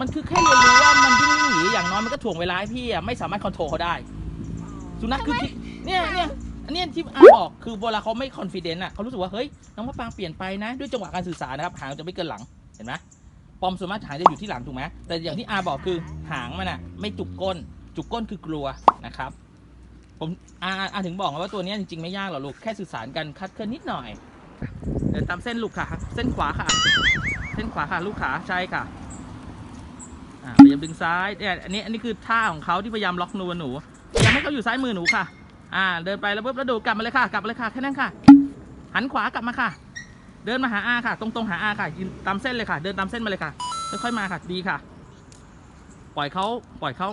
มันคือแค่เรียนรู้ว่ามันวิ่งหนีอย่างน้อยมันก็ถ่วงเวลาให้พี่อะไม่สามารถคอนโทรลเขาได้ สุนัขคือที่เนี่ยเนี่ยอันเนี้ยที่อาบอกคือเวลาเขาไม่คอนฟ ident อะเขารู้สึกว่าเฮ้ยน้องมะปรางเปลี่ยนไปนะด้วยจังหวะการสื่อสารนะครับหางจะไม่เกินหลังเห็นไหมปอมส่วนมากหางจะอยู่ที่หลังถูกไหมแต่อย่างที่อาบอกคือหางมันอะไม่จุกก้น จุกก้นคือกลัวนะครับผมอาอาอาถึงบอกไงว่าตัวเนี้ยจริงๆไม่ยากหรอกลูกแค่สื่อสารกันคัดเคลื่อนนิดหน่อยเดินตามเส้นลูกค่ะ เส้นขวาค่ะ เส้นขวาค่ะลูกขาใช่ค่ะ อ่าพยายามดึงซ้ายเนี่ยอันนี้อันนี้คือท่าของเขาที่พยายามล็อกนูหนูพยายามให้เขาอยู่ซ้ายมือหนูค่ะ อ่า เดินไปแล้วปุ๊บแล้วดูกลับมาเลยค่ะ กลับมาเลยค่ะแค่นั้นค่ะ หันขวากลับมาค่ะ เดินมาหาอาค่ะ ตรงๆหาอาค่ะยืนตามเส้นเลยค่ะ เดินตามเส้นมาเลยค่ะค่อยๆมาค่ะดีค่ะ ปล่อยเขาปล่อยเขา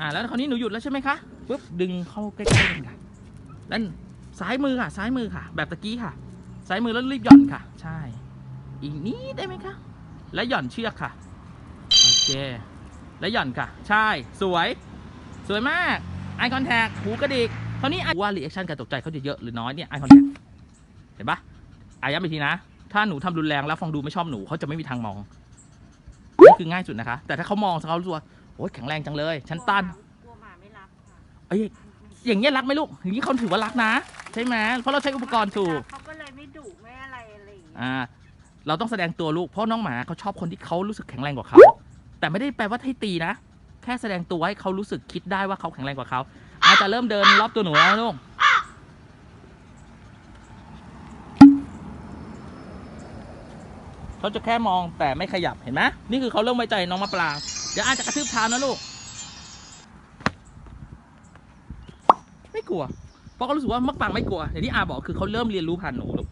อ่าแล้วคราวนี้หนูหยุดแล้วใช่ไหมคะปุ๊บดึงเข้าใกล้ๆกันค่ะแล้วซ้ายมือค่ะ ซ้ายมือค่ะ แบบตะกี้ค่ะ ซ้ายมือแล้วรีบหย่อนค่ะ ใช่ อีกนิดได้ไหมคะ แล้วหย่อนเชือกค่ะ โอเค แล้วหย่อนค่ะ ใช่ สวย สวยมาก eye contact หูกระดิกคราวนี้อะว่า reaction การตกใจเขาจะเยอะหรือน้อยเนี่ย eye contact เห็นปะอาย้ำอีกทีนะ ถ้าหนูทำรุนแรงแล้วฟองดูไม่ชอบหนูเขาจะไม่มีทางมองนี่คือง่ายสุดนะคะ แต่ถ้าเขามองเขารู้สึกว่าโอ้ยแข็งแรงจังเลยฉันต้านกลัวหมาไม่รักค่ะเอ้ยอย่างเงี้ยรักไหมลูกอย่างนี้เขาถือว่ารักนะ ใช่ไหมเพราะเราใช้อุปกรณ์ถูกเขาก็เลยไม่ดุไม่อะไรอะไรอย่างเงี้ยอ่า เราต้องแสดงตัวลูกเพราะน้องหมาเขาชอบคนที่เขารู้สึกแข็งแรงกว่าเขาแต่ไม่ได้แปลว่าให้ตีนะ แค่แสดงตัวให้เขารู้สึกคิดได้ว่าเขาแข็งแรงกว่าเขาอาจจะเริ่มเดินรอบตัวหนูแล้วลูกเขาจะแค่มองแต่ไม่ขยับเห็นไหมนี่คือเขาเริ่มไว้ใจน้องมะปรางเดี๋ยวอาจจะกระทืบเท้านะลูก ไม่กลัว เพราะเขารู้สึกว่ามะปรางไม่กลัวอย่างที่อาบอกคือเขาเริ่มเรียนรู้ผ่านหนูลูก